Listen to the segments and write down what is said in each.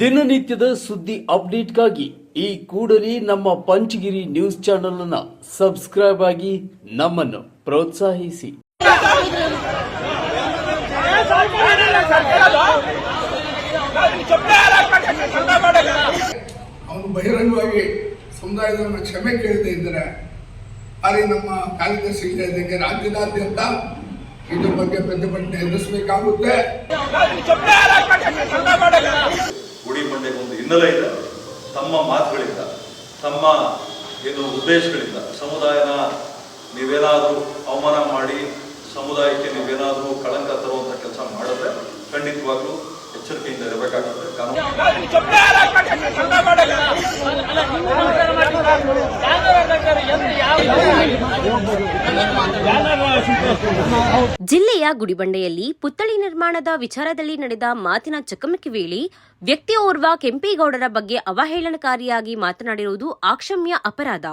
ದಿನನಿತ್ಯದ ಸುದ್ದಿ ಅಪ್ಡೇಟ್ಗಾಗಿ ಈ ಕೂಡಲೇ ನಮ್ಮ ಪಂಚಗಿರಿ ನ್ಯೂಸ್ ಚಾನೆಲ್ ಅನ್ನ ಸಬ್ಸ್ಕ್ರೈಬ್ ಆಗಿ ನಮ್ಮನ್ನು ಪ್ರೋತ್ಸಾಹಿಸಿ. ಅವನು ಬಹಿರಂಗವಾಗಿ ಸಮುದಾಯದ ಕ್ಷಮೆ ಕೇಳದೇ ಇದ್ದರೆ. ಅಲ್ಲಿ ನಮ್ಮ ಕಾರ್ಯದರ್ಶಿ ಇದ್ದಂಗೆ ರಾಜ್ಯದಾದ್ಯಂತ ಇದ್ರ ಬಗ್ಗೆ ಪ್ರತಿಭಟನೆ ಎದುರಿಸಬೇಕಾಗುತ್ತೆ. ಗುಡಿ ಬಂಡೆಗೆ ಒಂದು ಹಿನ್ನೆಲೆ ಇದೆ. ತಮ್ಮ ಮಾತುಗಳಿಂದ, ತಮ್ಮ ಏನು ಉದ್ದೇಶಗಳಿಂದ, ಸಮುದಾಯನ ನೀವೇನಾದರೂ ಅವಮಾನ ಮಾಡಿ, ಸಮುದಾಯಕ್ಕೆ ನೀವೇನಾದರೂ ಕಳಂಕ ತರುವಂಥ ಕೆಲಸ ಮಾಡಿದ್ರೆ ಖಂಡಿತವಾಗ್ಲೂ ಎಚ್ಚರಿಕೆಯಿಂದ ಇರಬೇಕಾಗುತ್ತೆ. ಕಾನೂನು ಜಿಲ್ಲೆಯ ಗುಡಿಬಂಡೆಯಲ್ಲಿ ಪುತ್ಥಳಿ ನಿರ್ಮಾಣದ ವಿಚಾರದಲ್ಲಿ ನಡೆದ ಮಾತಿನ ಚಕಮಕಿ ವೇಳೆ ವ್ಯಕ್ತಿಯೋರ್ವ ಕೆಂಪೇಗೌಡರ ಬಗ್ಗೆ ಅವಹೇಳನಕಾರಿಯಾಗಿ ಮಾತನಾಡಿರುವುದು ಆಕ್ಷಮ್ಯ ಅಪರಾಧ.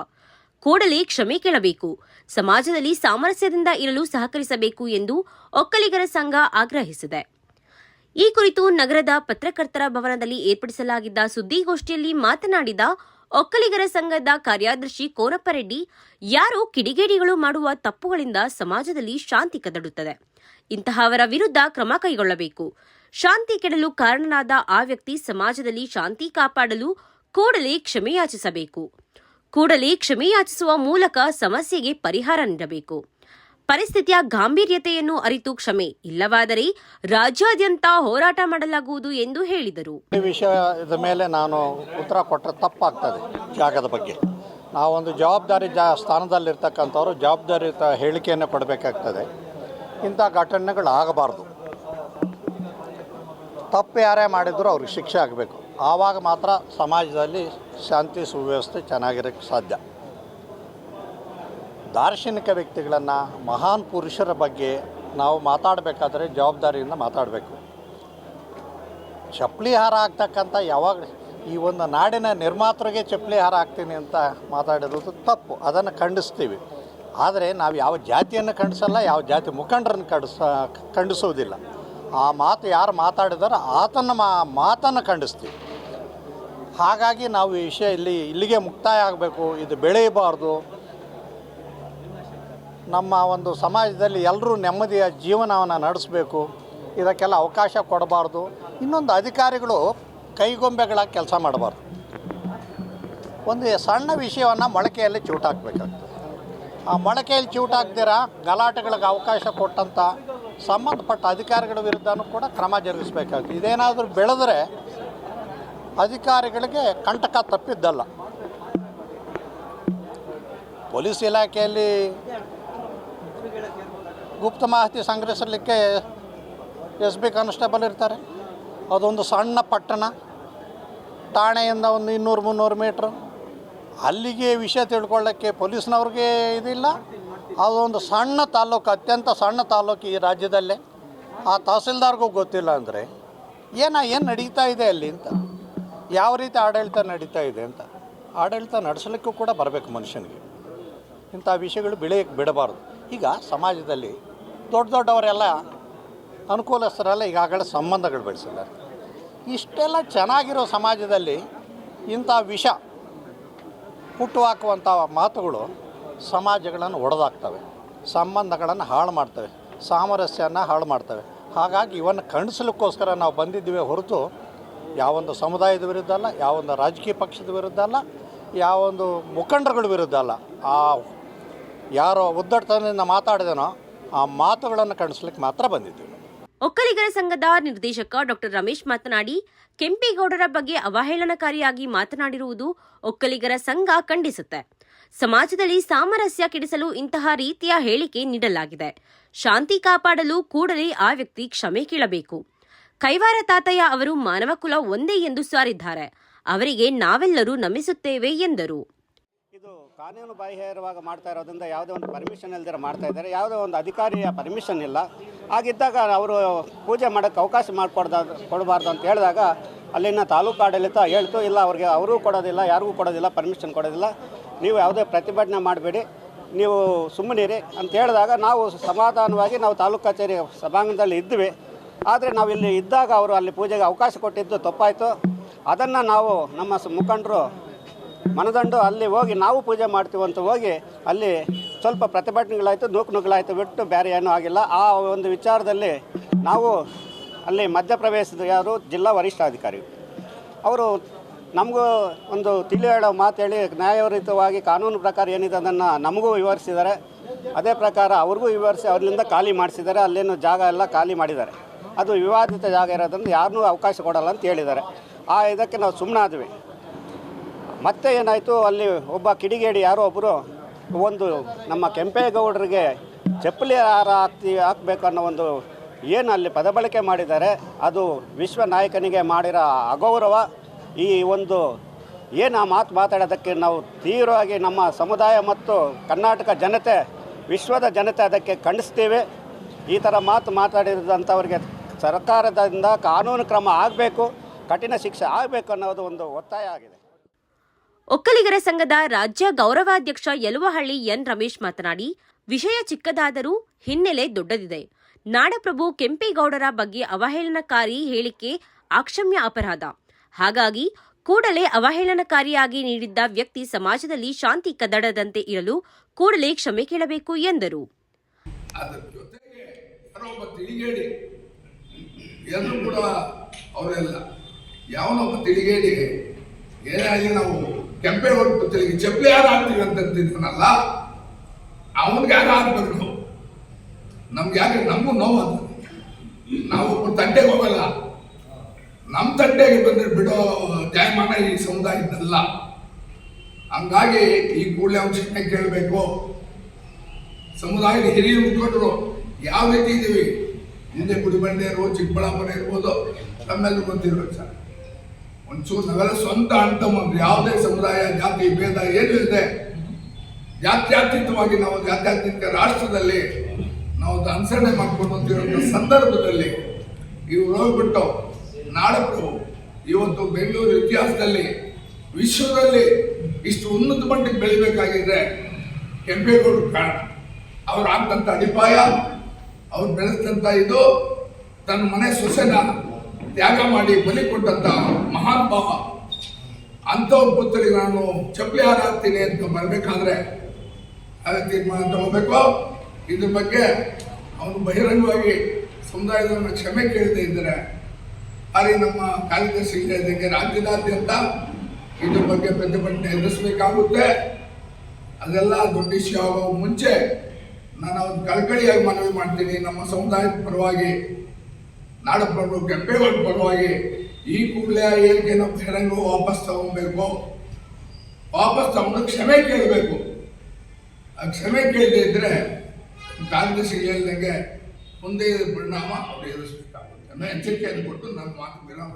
ಕೂಡಲೇ ಕ್ಷಮೆ ಕೇಳಬೇಕು. ಸಮಾಜದಲ್ಲಿ ಸಾಮರಸ್ಯದಿಂದ ಇರಲು ಸಹಕರಿಸಬೇಕು ಎಂದು ಒಕ್ಕಲಿಗರ ಸಂಘ ಆಗ್ರಹಿಸಿದೆ. ಈ ಕುರಿತು ನಗರದ ಪತ್ರಕರ್ತರ ಭವನದಲ್ಲಿ ಏರ್ಪಡಿಸಲಾಗಿದ್ದ ಸುದ್ದಿಗೋಷ್ಠಿಯಲ್ಲಿ ಮಾತನಾಡಿದ ಒಕ್ಕಲಿಗರ ಸಂಘದ ಕಾರ್ಯದರ್ಶಿ ಕೋನಪ್ಪರೆಡ್ಡಿ ಯಾರೋ ಕಿಡಿಗೇಡಿಗಳು ಮಾಡುವ ತಪ್ಪುಗಳಿಂದ ಸಮಾಜದಲ್ಲಿ ಶಾಂತಿ ಕದಡುತ್ತದೆ. ಇಂತಹವರ ವಿರುದ್ಧ ಕ್ರಮ ಕೈಗೊಳ್ಳಬೇಕು. ಶಾಂತಿ ಕೆಡಲು ಕಾರಣನಾದ ಆ ವ್ಯಕ್ತಿ ಸಮಾಜದಲ್ಲಿ ಶಾಂತಿ ಕಾಪಾಡಲು ಕೂಡಲೇ ಕ್ಷಮೆಯಾಚಿಸಬೇಕು. ಕೂಡಲೇ ಕ್ಷಮೆಯಾಚಿಸುವ ಮೂಲಕ ಸಮಸ್ಯೆಗೆ ಪರಿಹಾರ ನೀಡಬೇಕು. ಪರಿಸ್ಥಿತಿಯ ಗಾಂಭೀರ್ಯತೆಯನ್ನು ಅರಿತು ಕ್ಷಮೆ ಇಲ್ಲವಾದರೆ ರಾಜ್ಯಾದ್ಯಂತ ಹೋರಾಟ ಮಾಡಲಾಗುವುದು ಎಂದು ಹೇಳಿದರು. ಈ ವಿಷಯದ ಮೇಲೆ ನಾನು ಉತ್ತರ ಕೊಟ್ಟರೆ ತಪ್ಪಾಗ್ತದೆ ಜಾಗದ ಬಗ್ಗೆ. ನಾವೊಂದು ಜವಾಬ್ದಾರಿ ಜಾ ಸ್ಥಾನದಲ್ಲಿರ್ತಕ್ಕಂಥವ್ರು ಜವಾಬ್ದಾರಿಯುತ ಹೇಳಿಕೆಯನ್ನು ಕೊಡಬೇಕಾಗ್ತದೆ. ಇಂಥ ಘಟನೆಗಳು ಆಗಬಾರ್ದು ತಪ್ಪು ಯಾರೇ ಮಾಡಿದರೂ ಅವ್ರಿಗೆ ಶಿಕ್ಷೆ ಆಗಬೇಕು. ಆವಾಗ ಮಾತ್ರ ಸಮಾಜದಲ್ಲಿ ಶಾಂತಿ ಸುವ್ಯವಸ್ಥೆ ಚೆನ್ನಾಗಿರೋಕ್ಕೆ ಸಾಧ್ಯ. ದಾರ್ಶನಿಕ ವ್ಯಕ್ತಿಗಳನ್ನು ಮಹಾನ್ ಪುರುಷರ ಬಗ್ಗೆ ನಾವು ಮಾತಾಡಬೇಕಾದ್ರೆ ಜವಾಬ್ದಾರಿಯಿಂದ ಮಾತಾಡಬೇಕು. ಚಪ್ಪಲಿ ಹಾರ ಆಗ್ತಕ್ಕಂಥ ಯಾವಾಗ ಈ ಒಂದು ನಾಡಿನ ನಿರ್ಮಾತೃಗೆ ಚಪ್ಪಲಿ ಹಾರ ಹಾಕ್ತೀನಿ ಅಂತ ಮಾತಾಡಿರೋದು ತಪ್ಪು. ಅದನ್ನು ಖಂಡಿಸ್ತೀವಿ. ಆದರೆ ನಾವು ಯಾವ ಜಾತಿಯನ್ನು ಖಂಡಿಸಲ್ಲ, ಯಾವ ಜಾತಿ ಮುಖಂಡರನ್ನು ಖಂಡಿಸ ಖಂಡಿಸೋದಿಲ್ಲ ಆ ಮಾತು ಯಾರು ಮಾತಾಡಿದಾರೋ ಆತನ ಮಾ, ಮಾತನ್ನು ಖಂಡಿಸ್ತೀವಿ. ಹಾಗಾಗಿ ನಾವು ಈ ವಿಷಯ ಇಲ್ಲಿ, ಇಲ್ಲಿಗೆ ಮುಕ್ತಾಯ ಆಗಬೇಕು. ಇದು ಬೆಳೆಯಬಾರ್ದು. ನಮ್ಮ ಒಂದು ಸಮಾಜದಲ್ಲಿ ಎಲ್ಲರೂ ನೆಮ್ಮದಿಯ ಜೀವನವನ್ನು ನಡೆಸಬೇಕು. ಇದಕ್ಕೆಲ್ಲ ಅವಕಾಶ ಕೊಡಬಾರ್ದು. ಇನ್ನೊಂದು ಅಧಿಕಾರಿಗಳು ಕೈಗೊಂಬೆಗಳಾಗಿ ಕೆಲಸ ಮಾಡಬಾರ್ದು. ಒಂದು ಸಣ್ಣ ವಿಷಯವನ್ನು ಮೊಳಕೆಯಲ್ಲಿ ಚೂಟಾಕಬೇಕಾಗ್ತದೆ ಆ ಮೊಳಕೆಯಲ್ಲಿ ಚೂಟಾಕ್ದಿರ ಗಲಾಟೆಗಳಿಗೆ ಅವಕಾಶ ಕೊಟ್ಟಂಥ ಸಂಬಂಧಪಟ್ಟ ಅಧಿಕಾರಿಗಳ ವಿರುದ್ಧನೂ ಕೂಡ ಕ್ರಮ ಜರುಗಿಸಬೇಕಾಗ್ತದೆ. ಇದೇನಾದರೂ ಬೆಳೆದ್ರೆ ಅಧಿಕಾರಿಗಳಿಗೆ ಕಂಟಕ ತಪ್ಪಿದ್ದಲ್ಲ. ಪೊಲೀಸ್ ಇಲಾಖೆಯಲ್ಲಿ ಗುಪ್ತ ಮಾಹಿತಿ ಸಂಗ್ರಹಿಸಲಿಕ್ಕೆ ಎಸ್ ಬಿ ಕಾನ್ಸ್ಟೇಬಲ್ ಇರ್ತಾರೆ. ಅದೊಂದು ಸಣ್ಣ ಪಟ್ಟಣ. ಠಾಣೆಯಿಂದ ಒಂದು ಇನ್ನೂರು ಮುನ್ನೂರು ಮೀಟ್ರ್. ಅಲ್ಲಿಗೆ ವಿಷಯ ತಿಳ್ಕೊಳ್ಳೋಕ್ಕೆ ಪೊಲೀಸ್ನವ್ರಿಗೆ ಇದಿಲ್ಲ. ಅದೊಂದು ಸಣ್ಣ ತಾಲೂಕು, ಅತ್ಯಂತ ಸಣ್ಣ ತಾಲೂಕು ಈ ರಾಜ್ಯದಲ್ಲೇ. ಆ ತಹಸೀಲ್ದಾರ್ಗೂ ಗೊತ್ತಿಲ್ಲ ಅಂದರೆ ಏನ, ಏನು ನಡೀತಾ ಇದೆ ಅಲ್ಲಿ ಅಂತ. ಯಾವ ರೀತಿ ಆಡಳಿತ ನಡೀತಾ ಇದೆ ಅಂತ. ಆಡಳಿತ ನಡೆಸಲಿಕ್ಕೂ ಕೂಡ ಬರಬೇಕು ಮನುಷ್ಯನಿಗೆ. ಇಂಥ ವಿಷಯಗಳು ಬೆಳೆಯಕ್ಕೆ ಬಿಡಬಾರ್ದು. ಈಗ ಸಮಾಜದಲ್ಲಿ ದೊಡ್ಡ ದೊಡ್ಡವರೆಲ್ಲ ಅನುಕೂಲಸ್ಥರೆಲ್ಲ ಈಗಾಗಲೇ ಸಂಬಂಧಗಳು ಬೆಳೆಸಿದ್ದಾರೆ. ಇಷ್ಟೆಲ್ಲ ಚೆನ್ನಾಗಿರೋ ಸಮಾಜದಲ್ಲಿ ಇಂಥ ವಿಷ ಹುಟ್ಟುಹಾಕುವಂಥ ಮಾತುಗಳು ಸಮಾಜಗಳನ್ನು ಒಡೆದಾಕ್ತವೆ ಸಂಬಂಧಗಳನ್ನು ಹಾಳು ಮಾಡ್ತವೆ. ಸಾಮರಸ್ಯನ ಹಾಳು ಮಾಡ್ತವೆ. ಹಾಗಾಗಿ ಇವನ್ನು ಖಂಡಿಸಲಿಕ್ಕೋಸ್ಕರ ನಾವು ಬಂದಿದ್ದೀವಿ ಹೊರತು ಯಾವೊಂದು ಸಮುದಾಯದ ವಿರುದ್ಧ ಅಲ್ಲ, ಯಾವೊಂದು ರಾಜಕೀಯ ಪಕ್ಷದ ವಿರುದ್ಧ ಅಲ್ಲ, ಯಾವೊಂದು ಮುಖಂಡರುಗಳ ವಿರುದ್ಧ ಅಲ್ಲ. ಆ ಯಾರೋ ಉದ್ದಟತನದಿಂದ ಮಾತಾಡಿದನೋ ಆ ಮಾತುಗಳನ್ನು ಕಳಿಸ್ಲಿಕ್ಕೆ ಮಾತ್ರ ಬಂದಿದ್ದೀವಿ ಒಕ್ಕಲಿಗರ ಸಂಘದ ನಿರ್ದೇಶಕ ಡಾಕ್ಟರ್ ರಮೇಶ್ ಮಾತನಾಡಿ, ಕೆಂಪೇಗೌಡರ ಬಗ್ಗೆ ಅವಹೇಳನಕಾರಿಯಾಗಿ ಮಾತನಾಡಿರುವುದು ಒಕ್ಕಲಿಗರ ಸಂಘ ಖಂಡಿಸುತ್ತೆ. ಸಮಾಜದಲ್ಲಿ ಸಾಮರಸ್ಯ ಕೆಡಿಸಲು ಇಂತಹ ರೀತಿಯ ಹೇಳಿಕೆ ನೀಡಲಾಗಿದೆ. ಶಾಂತಿ ಕಾಪಾಡಲು ಕೂಡಲೇ ಆ ವ್ಯಕ್ತಿ ಕ್ಷಮೆ ಕೇಳಬೇಕು. ಕೈವಾರ ತಾತಯ್ಯ ಅವರು ಮಾನವ ಕುಲ ಒಂದೇ ಎಂದು ಸಾರಿದ್ದಾರೆ. ಅವರಿಗೆ ನಾವೆಲ್ಲರೂ ನಮಿಸುತ್ತೇವೆ ಎಂದರು. ಕಾನೂನು ಬಾಹಿರವಾಗ ಮಾಡ್ತಾ ಇರೋದ್ರಿಂದ ಯಾವುದೇ ಒಂದು ಪರ್ಮಿಷನ್ ಇಲ್ದಿರ ಮಾಡ್ತಾ ಇದ್ದಾರೆ. ಯಾವುದೇ ಒಂದು ಅಧಿಕಾರಿಯ ಪರ್ಮಿಷನ್ ಇಲ್ಲ. ಹಾಗಿದ್ದಾಗ ಅವರು ಪೂಜೆ ಮಾಡೋಕ್ಕೆ ಅವಕಾಶ ಮಾಡಿಕೊಡ್ದ, ಕೊಡಬಾರ್ದು ಅಂತ ಹೇಳಿದಾಗ ಅಲ್ಲಿನ ತಾಲೂಕು ಆಡಳಿತ ಹೇಳ್ತು, ಇಲ್ಲ, ಅವ್ರಿಗೆ ಅವರೂ ಕೊಡೋದಿಲ್ಲ, ಯಾರಿಗೂ ಕೊಡೋದಿಲ್ಲ ಪರ್ಮಿಷನ್ ಕೊಡೋದಿಲ್ಲ. ನೀವು ಯಾವುದೇ ಪ್ರತಿಭಟನೆ ಮಾಡಬೇಡಿ, ನೀವು ಸುಮ್ಮನಿರಿ ಅಂತ ಹೇಳಿದಾಗ ನಾವು ಸಮಾಧಾನವಾಗಿ ನಾವು ತಾಲೂಕು ಕಚೇರಿ ಸಭಾಂಗಣದಲ್ಲಿ ಇದ್ವಿ. ಆದರೆ ನಾವು ಇಲ್ಲಿ ಇದ್ದಾಗ ಅವರು ಅಲ್ಲಿ ಪೂಜೆಗೆ ಅವಕಾಶ ಕೊಟ್ಟಿದ್ದು ತಪ್ಪಾಯಿತು. ಅದನ್ನು ನಾವು ನಮ್ಮ ಮುಖಂಡರು ಮನದಂಡು ಅಲ್ಲಿ ಹೋಗಿ ನಾವು ಪೂಜೆ ಮಾಡ್ತೀವಿ ಅಂತ ಹೋಗಿ ಅಲ್ಲಿ ಸ್ವಲ್ಪ ಪ್ರತಿಭಟನೆಗಳಾಯಿತು ನೂಕು ನುಗ್ಗಳಾಯಿತು ಬಿಟ್ಟು ಬೇರೆ ಏನೂ ಆಗಿಲ್ಲ. ಆ ಒಂದು ವಿಚಾರದಲ್ಲಿ ನಾವು ಅಲ್ಲಿ ಮಧ್ಯಪ್ರವೇಶದ ಯಾರು? ಜಿಲ್ಲಾ ವರಿಷ್ಠಾಧಿಕಾರಿ ಅವರು ನಮಗೂ ಒಂದು ತಿಳಿ ಹೇಳೋ ಮಾತು ಹೇಳಿ, ನ್ಯಾಯಯುತವಾಗಿ ಕಾನೂನು ಪ್ರಕಾರ ಏನಿದೆ ಅದನ್ನು ನಮಗೂ ವಿವರಿಸಿದ್ದಾರೆ. ಅದೇ ಪ್ರಕಾರ ಅವ್ರಿಗೂ ವಿವರಿಸಿ ಅವರಿಂದ ಖಾಲಿ ಮಾಡಿಸಿದ್ದಾರೆ. ಅಲ್ಲೇನು ಜಾಗ ಎಲ್ಲ ಖಾಲಿ ಮಾಡಿದ್ದಾರೆ. ಅದು ವಿವಾದಿತ ಜಾಗ ಇರೋದ್ರಿಂದ ಯಾರನ್ನೂ ಅವಕಾಶ ಕೊಡಲ್ಲ ಅಂತ ಹೇಳಿದ್ದಾರೆ. ಆ ಇದಕ್ಕೆ ನಾವು ಸುಮ್ಮನಾದ್ವಿ ಮತ್ತೆ ಏನಾಯಿತು? ಅಲ್ಲಿ ಒಬ್ಬ ಕಿಡಿಗೇಡಿ ಯಾರೋ ಒಬ್ಬರು ಒಂದು ನಮ್ಮ ಕೆಂಪೇಗೌಡರಿಗೆ ಚಪ್ಪಲಿ ಹಾರ ಹಾಕ್ತಿ ಹಾಕ್ಬೇಕು ಅನ್ನೋ ಒಂದು ಏನು ಅಲ್ಲಿ ಪದಬಳಕೆ ಮಾಡಿದ್ದಾರೆ, ಅದು ವಿಶ್ವ ನಾಯಕನಿಗೆ ಮಾಡಿರೋ ಅಗೌರವ. ಈ ಒಂದು ಏನು ಆ ಮಾತು ಮಾತಾಡೋದಕ್ಕೆ ನಾವು ತೀವ್ರವಾಗಿ ನಮ್ಮ ಸಮುದಾಯ ಮತ್ತು ಕರ್ನಾಟಕ ಜನತೆ, ವಿಶ್ವದ ಜನತೆ ಅದಕ್ಕೆ ಖಂಡಿಸ್ತೀವಿ. ಈ ಥರ ಮಾತು ಮಾತಾಡಿದಂಥವ್ರಿಗೆ ಸರ್ಕಾರದಿಂದ ಕಾನೂನು ಕ್ರಮ ಆಗಬೇಕು, ಕಠಿಣ ಶಿಕ್ಷೆ ಆಗಬೇಕು ಅನ್ನೋದು ಒಂದು ಒತ್ತಾಯ ಆಗಿದೆ. ಒಕ್ಕಲಿಗರ ಸಂಘದ ರಾಜ್ಯ ಗೌರವಾಧ್ಯಕ್ಷ ಯಲುವಹಳ್ಳಿ ಎನ್. ರಮೇಶ್ ಮಾತನಾಡಿ, ವಿಷಯ ಚಿಕ್ಕದಾದರೂ ಹಿನ್ನೆಲೆ ದೊಡ್ಡದಿದೆ. ನಾಡಪ್ರಭು ಕೆಂಪೇಗೌಡರ ಬಗ್ಗೆ ಅವಹೇಳನಕಾರಿ ಹೇಳಿಕೆ ಆಕ್ಷಮ್ಯ ಅಪರಾಧ. ಹಾಗಾಗಿ, ಕೂಡಲೇ ಅವಹೇಳನಕಾರಿಯಾಗಿ ನೀಡಿದ್ದ ವ್ಯಕ್ತಿ ಸಮಾಜದಲ್ಲಿ ಶಾಂತಿ ಕದಡದಂತೆ ಇರಲು ಕೂಡಲೇ ಕ್ಷಮೆ ಕೇಳಬೇಕು ಎಂದರು. ಯಾವನೊಬ್ಬ ತಿಳಿಗೇಡಿ ಏನಾಗಿ ನಾವು ಕೆಂಪೆ ಹೊರಟು ತಿಳಿಗೆ ಚಪ್ಪಲಿ ಯಾರು ಹಾಕ್ತೀವಿ ಅಂತಂತಿದ್ದಾನಲ್ಲ ಅವನಿಗೆ ಯಾರು ಹಾಕ್ಬೇಕು ನಮ್ಗೆ ಯಾಕೆ, ನಮಗೂ ನೋವು ಅದು. ನಾವು ತಂಟೆಗೆ ಹೋಗಲ್ಲ. ನಮ್ಮ ತಂಟೆಗೆ ಬಂದ್ರೆ ಬಿಡೋ ಜಾಯಮಾನ ಈ ಸಮುದಾಯದಲ್ಲ ಹಂಗಾಗಿ ಈ ಕೂಡಲೇ ಶಿಕ್ಷಣ ಕೇಳಬೇಕು. ಸಮುದಾಯದ ಹಿರಿಯ ಮುಖಂಡರು, ಯಾವ ರೀತಿ ಇದ್ದೀವಿ ಹಿಂದೆ ಇರ್ಬೋದು, ಚಿಕ್ಕಬಳ್ಳಾಪುರ ಇರ್ಬೋದು ನಮ್ಮೆಲ್ಲರೂ ಗೊತ್ತಿರ್ಬೇಕು ಸರ್. ಒಂಚೂರು ನಾವೆಲ್ಲ ಸ್ವಂತ ಅಣ್ತಮ್ಮ ಯಾವುದೇ ಸಮುದಾಯ, ಜಾತಿ, ಭೇದ ಏನು ಇದೆ ಜಾತ್ಯಾತೀತವಾಗಿ ನಾವು ಜಾತ್ಯಾತೀತ ರಾಷ್ಟ್ರದಲ್ಲಿ ನಾವು ಅನುಸರಣೆ ಮಾಡಿಕೊಂಡು ಅಂತಿರೋ ಸಂದರ್ಭದಲ್ಲಿ ಇವ್ರು ಹೋಗ್ಬಿಟ್ಟು ನಾಡಪ್ರಭು ಇವತ್ತು ಬೆಂಗಳೂರು ಇತಿಹಾಸದಲ್ಲಿ ವಿಶ್ವದಲ್ಲಿ ಇಷ್ಟು ಉನ್ನತ ಮಟ್ಟಕ್ಕೆ ಬೆಳಿಬೇಕಾಗಿದ್ರೆ ಕೆಂಪೇಗೌಡರು ಕಾರಣ ಅವ್ರು ಆಗ್ತಂತ ಅಡಿಪಾಯ, ಅವ್ರು ಬೆಳೆಸಿದಂತ ಇದು, ತನ್ನ ಮನೆ ಸೊಸೆನ ತ್ಯಾಗ ಮಾಡಿ ಬಲಿ ಕೊಟ್ಟಂತ ಮಹಾನ್ ಭಾವ ಅಂಥವ್ರ ಪುತ್ರಿಗೆ ನಾನು ಚಪ್ಪಲಿ ಹಾರಾಡ್ತೀನಿ ಅಂತ ಬರಬೇಕಾದ್ರೆ ಅದೇ ತೀರ್ಮಾನ ತಗೋಬೇಕು? ಇದ್ರ ಬಗ್ಗೆ ಅವನು ಬಹಿರಂಗವಾಗಿ ಸಮುದಾಯದವನ್ನ ಕ್ಷಮೆ ಕೇಳದೇ ಇದ್ದರೆ ಅಲ್ಲಿ ನಮ್ಮ ಕಾರ್ಯದರ್ಶಿ ಇದ್ದಂಗೆ ರಾಜ್ಯದಾದ್ಯಂತ ಇದ್ರ ಬಗ್ಗೆ ಪ್ರತಿಭಟನೆ ಎದುರಿಸಬೇಕಾಗುತ್ತೆ. ಅದೆಲ್ಲ ದೊಡ್ಡ ಇಶ್ಯೂ ಆಗೋ ಮುಂಚೆ ನಾನು ಅವ್ನು ಕಳ್ಕಳಿಯಾಗಿ ಮನವಿ ಮಾಡ್ತೀನಿ. ನಮ್ಮ ಸಮುದಾಯದ ಪರವಾಗಿ, ನಾಡಪ್ರಭು ಕೆಂಪೇಗೌಡ ಪರವಾಗಿ ಈ ಕೂಡಲೇ ಆ ನಮ್ಮ ಬಹಿರಂಗ ವಾಪಸ್ ತಗೊಬೇಕು. ವಾಪಸ್ ತಗೊಂಡು ಕ್ಷಮೆ ಕೇಳಬೇಕು. ಆ ಕ್ಷಮೆ ಕೇಳದೆ ಇದ್ರೆ ಕಾಂಗ್ರೆಸ್ ಹೇಳ್ದಂಗೆ ಮುಂದೆ ಪರಿಣಾಮ ಅವ್ರು ಎದುರಿಸಬೇಕಾಗುತ್ತೆ. ಅನ್ನೋ ಎಚ್ಚರಿಕೆಯನ್ನು ಕೊಟ್ಟು ನನ್ನ ಮಾತು ವಿರಾಮ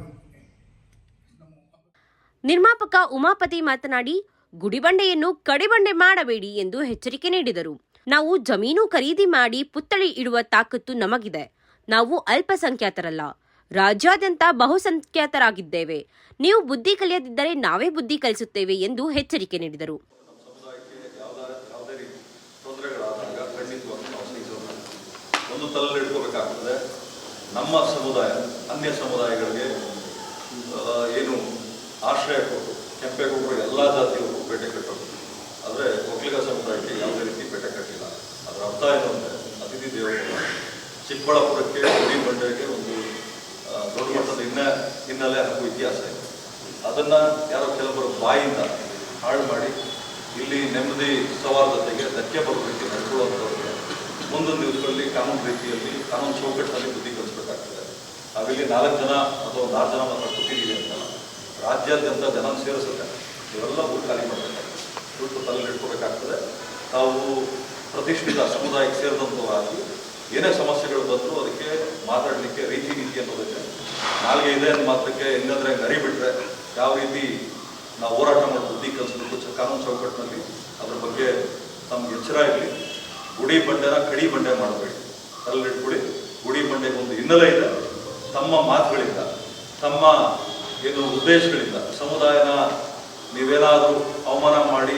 ನಿರ್ಮಾಪಕ ಉಮಾಪತಿ ಮಾತನಾಡಿ, ಗುಡಿಬಂಡೆಯನ್ನು ಕಡಿಬಂಡೆ ಮಾಡಬೇಡಿ ಎಂದು ಎಚ್ಚರಿಕೆ ನೀಡಿದರು. ನಾವು ಜಮೀನು ಖರೀದಿ ಮಾಡಿ ಪುತ್ಥಳಿ ಇಡುವ ತಾಕತ್ತು ನಮಗಿದೆ. ನಾವು ಅಲ್ಪಸಂಖ್ಯಾತರಲ್ಲ. ರಾಜ್ಯಾದ್ಯಂತ ಬಹುಸಂಖ್ಯಾತರಾಗಿದ್ದೇವೆ. ನೀವು ಬುದ್ಧಿ ಕಲಿಯದಿದ್ದರೆ ನಾವೇ ಬುದ್ಧಿ ಕಲಿಸುತ್ತೇವೆ ಎಂದು ಎಚ್ಚರಿಕೆ ನೀಡಿದರು. ಒಂದು ನಮ್ಮ ಸಮುದಾಯ, ಅನ್ಯ ಸಮುದಾಯಗಳಿಗೆ ಏನು ಆಶ್ರಯ ಕೊಟ್ಟು ಕೆಂಪೇಗೌಡರು ಎಲ್ಲ ಜಾತಿಯವರು ಪೇಟೆ ಕಟ್ಟೋದು ಆದರೆ ಒಕ್ಕಲಿಗ ಸಮುದಾಯಕ್ಕೆ ಯಾವುದೇ ರೀತಿ ಪೇಟೆ ಕಟ್ಟಿಲ್ಲ. ಅದರ ಅರ್ಥ ಏನು ಅಂದರೆ ಅತಿಥಿ ದೇವರು ಚಿಕ್ಕಬಳ್ಳಾಪುರಕ್ಕೆ, ಗುಡಿ ಬಂಡೆಗೆ ಒಂದು ಆ, ದೊಡ್ಡ ಮಟ್ಟದ ಹಿನ್ನ ಹಿನ್ನೆಲೆ ಹಾಗೂ ಇತಿಹಾಸ ಇದೆ. ಅದನ್ನು ಯಾರೋ ಕೆಲವರು ಬಾಯಿಂದ ಹಾಳು ಮಾಡಿ ಇಲ್ಲಿ ನೆಮ್ಮದಿ ಸೌಹಾರ್ದತೆಗೆ ಧಕ್ಕೆ ಬರೋ ರೀತಿ ನಡ್ಕೊಳ್ಳುವಂಥವ್ರಿಗೆ ಮುಂದೊಂದು ದಿವಸಗಳಲ್ಲಿ ಕಾನೂನು ರೀತಿಯಲ್ಲಿ, ಕಾನೂನು ಚೌಕಟ್ಟಿನಲ್ಲಿ ಬುದ್ಧಿ ಕಲಿಸ್ಬೇಕಾಗ್ತದೆ. ನಾವಿಲ್ಲಿ ನಾಲ್ಕು ಜನ ಅಥವಾ ಒಂದು ಆರು ಜನ ಮಾತ್ರ ಕೂತಿದ್ದೀವಿ ಅಂತ ರಾಜ್ಯಾದ್ಯಂತ ಜನ ಸೇರಿಸುತ್ತೆ. ಇವೆಲ್ಲ ಊರು ಖಾಲಿ ಮಾಡಬೇಕಾಗ್ತದೆ. ದುಡ್ಡು ತಲೆಯಲ್ಲಿ ತಾವು ಪ್ರತಿಷ್ಠಿತ ಸಮುದಾಯಕ್ಕೆ ಸೇರಿದಂಥವರಾಗಿ ಏನೇ ಸಮಸ್ಯೆಗಳು ಬಂದರೂ ಅದಕ್ಕೆ ಮಾತಾಡಲಿಕ್ಕೆ ರೀತಿ ನೀತಿ ಅನ್ನೋದಕ್ಕೆ ನಾಲ್ಗೆ ಇದೆ ಅನ್ನೋ ಮಾತ್ರಕ್ಕೆ ಹೆಂಗಂದ್ರೆ ಗರಿ ಬಿಟ್ರೆ ಯಾವ ರೀತಿ ನಾವು ಹೋರಾಟ ಮಾಡೋ ಬುದ್ಧಿ ಕಲಿಸ್ಬೇಕು ಕಾನೂನು ಚೌಕಟ್ಟಿನಲ್ಲಿ ಅದ್ರ ಬಗ್ಗೆ ನಮ್ಗೆ ಎಚ್ಚರ ಇರಲಿ. ಗುಡಿ ಬಂಡೆನ ಕಡಿ ಬಂಡೆ ಮಾಡಬೇಡಿ. ಅಲ್ಲಿಟ್ಬಿಡಿ ಗುಡಿ ಬಂಡೆಗೆ ಒಂದು ಹಿನ್ನೆಲೆ ಇದೆ. ತಮ್ಮ ಮಾತುಗಳಿಂದ, ತಮ್ಮ ಏನು ಉದ್ದೇಶಗಳಿಂದ, ಸಮುದಾಯನ ನೀವೇನಾದರೂ ಅವಮಾನ ಮಾಡಿ,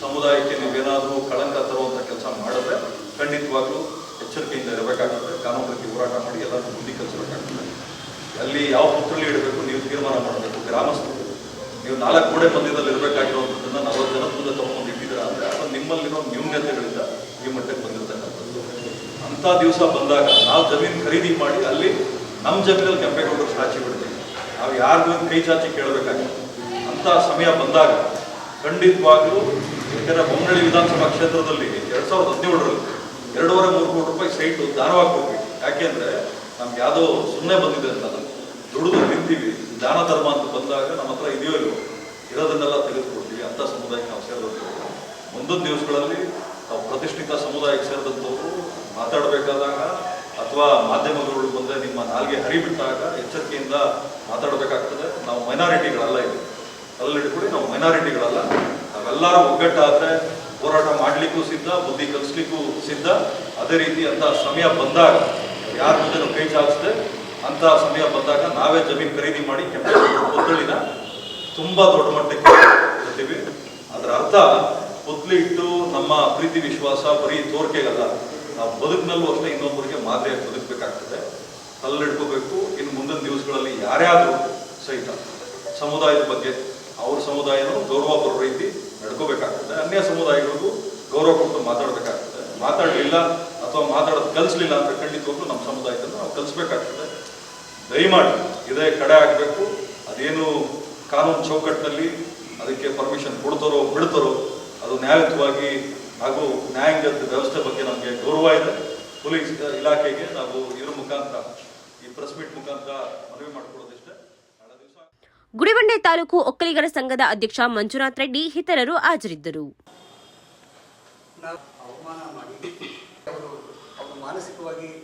ಸಮುದಾಯಕ್ಕೆ ನೀವೇನಾದರೂ ಕಳಂಕ ತರುವಂಥ ಕೆಲಸ ಮಾಡಿದ್ರೆ ಖಂಡಿತವಾಗ್ಲೂ ಎಚ್ಚರಿಕೆಯಿಂದ ಇರಬೇಕಾಗುತ್ತೆ. ಕಾನೂನು ಬಗ್ಗೆ ಹೋರಾಟ ಮಾಡಿ ಎಲ್ಲರೂ ಬುದ್ಧಿ ಕಲಿಸಬೇಕಾಗ್ತದೆ ಅಲ್ಲಿ ಯಾವ ಪುತ್ರಳಿ ಇಡಬೇಕು, ನೀವು ತೀರ್ಮಾನ ಮಾಡಬೇಕು, ಗ್ರಾಮಸ್ಥರು, ನೀವು ನಾಲ್ಕು ಕೋಡೆ ಮಧ್ಯದಲ್ಲಿ ಇರಬೇಕಾಗಿರುವಂಥದ್ದನ್ನು ನಲವತ್ತು ಜನ ಮುಂದೆ ತಗೊಂಡು ಇಟ್ಟಿದ್ದೀರಾ ಅಂದರೆ ಅದು ನಿಮ್ಮಲ್ಲಿರೋ ನ್ಯೂನ್ಯತೆಗಳಿಂದ ಈ ಮಟ್ಟಕ್ಕೆ ಬಂದಿರತಕ್ಕಂಥದ್ದು. ಅಂಥ ದಿವಸ ಬಂದಾಗ ನಾವು ಜಮೀನು ಖರೀದಿ ಮಾಡಿ ಅಲ್ಲಿ ನಮ್ಮ ಜಮೀನಲ್ಲಿ ಕೆಂಪೇಗೌಡರು ಸಾಚಿ ಬಿಡ್ತೀವಿ ನಾವು ಯಾರಿಗೂ ಕೈ ಚಾಚಿ ಕೇಳಬೇಕಾಗಿತ್ತು ಅಂಥ ಸಮಯ ಬಂದಾಗ ಖಂಡಿತವಾಗ್ಲೂ ಯಾಕಂದ್ರೆ ಬೊಮ್ಮನಹಳ್ಳಿ ವಿಧಾನಸಭಾ ಕ್ಷೇತ್ರದಲ್ಲಿ ಎರಡು ಸಾವಿರದ ಹದಿನೇಳರಲ್ಲಿ ಎರಡೂವರೆ ಮೂರು ಕೋಟಿ ರೂಪಾಯಿ ಸೈಟು ದಾನವಾಗಿ ಕೊಟ್ವಿ ಯಾಕೆಂದ್ರೆ ನಮ್ಗೆ ಯಾವುದೋ ಸುಮ್ಮನೆ ಬಂದಿದೆ ಅಂತಲ್ಲ ದುಡಿದು ನಿಂತೀವಿ ದಾನ, ಧರ್ಮ ಅಂತ ಬಂದಾಗ ನಮ್ಮ ಹತ್ರ ಇದೆಯೋ ಇಲ್ಲೋ ಇರೋದನ್ನೆಲ್ಲ ತೆಗೆದುಕೊಡ್ತೀವಿ. ಅಂತ ಸಮುದಾಯಕ್ಕೆ ನಾವು ಸೇರಿದಂಥವ್ರು. ಮುಂದೊಂದು ದಿವಸಗಳಲ್ಲಿ ನಾವು ಪ್ರತಿಷ್ಠಿತ ಸಮುದಾಯಕ್ಕೆ ಸೇರಿದಂಥವ್ರು ಮಾತಾಡಬೇಕಾದಾಗ ಅಥವಾ ಮಾಧ್ಯಮಗಳು ಬಂದರೆ ನಿಮ್ಮ ನಾಲ್ಗೆ ಹರಿಬಿಟ್ಟಾಗ ಎಚ್ಚರಿಕೆಯಿಂದ ಮಾತಾಡಬೇಕಾಗ್ತದೆ. ನಾವು ಮೈನಾರಿಟಿಗಳಲ್ಲ ಇದು ಅಲ್ಲಿ ಹಿಡ್ಕೊಳ್ಳಿ ನಾವು ಮೈನಾರಿಟಿಗಳಲ್ಲ. ನಾವೆಲ್ಲರೂ ಒಗ್ಗಟ್ಟಾದರೆ ಹೋರಾಟ ಮಾಡಲಿಕ್ಕೂ ಸಿದ್ಧ, ಬುದ್ಧಿ ಕಲಿಸ್ಲಿಕ್ಕೂ ಸಿದ್ಧ. ಅದೇ ರೀತಿ ಅಂತ ಸಮಯ ಬಂದಾಗ ಯಾರ ಮುಂದೆ ಕೈ ಚಾಚದೆ ಅಂತ ಸಮಯ ಬಂದಾಗ ನಾವೇ ಜಮೀನು ಖರೀದಿ ಮಾಡಿ ಪುತ್ಥಳಿನ ತುಂಬಾ ದೊಡ್ಡ ಮಟ್ಟಕ್ಕೆ ಕೊಡ್ತೀವಿ ಅದರ ಅರ್ಥ ಪುತ್ಲಿ ಇಟ್ಟು ನಮ್ಮ ಪ್ರೀತಿ ವಿಶ್ವಾಸ ಬರೀ ತೋರಿಕೆಗಲ್ಲ, ನಾವು ಬದುಕಿನಲ್ಲೂ ಅಷ್ಟೇ ಇನ್ನೊಬ್ಬರಿಗೆ ಮಾದರಿಯಾಗಿ ಬದುಕಬೇಕಾಗ್ತದೆ. ಅಲ್ಲಿಡ್ಕೋಬೇಕು ಇನ್ನು ಮುಂದಿನ ದಿವಸಗಳಲ್ಲಿ ಯಾರ್ಯಾದ್ರೂ ಸಹಿತ ಸಮುದಾಯದ ಬಗ್ಗೆ, ಅವ್ರ ಸಮುದಾಯನೂ ಗೌರವ ಬರೋ ರೀತಿ ನಡ್ಕೋಬೇಕಾಗ್ತದೆ. ಅನ್ಯ ಸಮುದಾಯಗಳಿಗೂ ಗೌರವ ಕೊಟ್ಟು ಮಾತಾಡಬೇಕಾಗ್ತದೆ. ಮಾತಾಡಲಿಲ್ಲ ಅಥವಾ ಮಾತಾಡೋದು ಕಲಿಸ್ಲಿಲ್ಲ ಅಂತ ಖಂಡಿತವಾಗ್ಲೂ ನಮ್ಮ ಸಮುದಾಯದಲ್ಲಿ ನಾವು ಕಲಿಸ್ಬೇಕಾಗ್ತದೆ. ದಯಮಾಡಿ ಇದೇ ಕಡೆ ಆಗಬೇಕು. ಅದೇನು ಕಾನೂನು ಚೌಕಟ್ಟಿನಲ್ಲಿ ಅದಕ್ಕೆ ಪರ್ಮಿಷನ್ ಕೊಡ್ತಾರೋ ಬಿಡ್ತಾರೋ ಅದು ನ್ಯಾಯಯುತವಾಗಿ ಹಾಗೂ ನ್ಯಾಯಾಂಗ ವ್ಯವಸ್ಥೆ ಬಗ್ಗೆ ನಮಗೆ ಗೌರವ ಇದೆ. ಪೊಲೀಸ್ ಇಲಾಖೆಗೆ ನಾವು ಇದ್ರ ಮುಖಾಂತರ ಈ ಪ್ರೆಸ್ ಮೀಟ್ ಮುಖಾಂತರ ಮನವಿ ಮಾಡಿಕೊಡೋದಿಷ್ಟೇ ಗುಡಿಬಂಡೆ ತಾಲೂಕು ಒಕ್ಕಲಿಗರ ಸಂಘದ ಅಧ್ಯಕ್ಷ ಮಂಜುನಾಥ್ ರೆಡ್ಡಿ ಇತರರು ಹಾಜರಿದ್ದರು. ಅವಮಾನ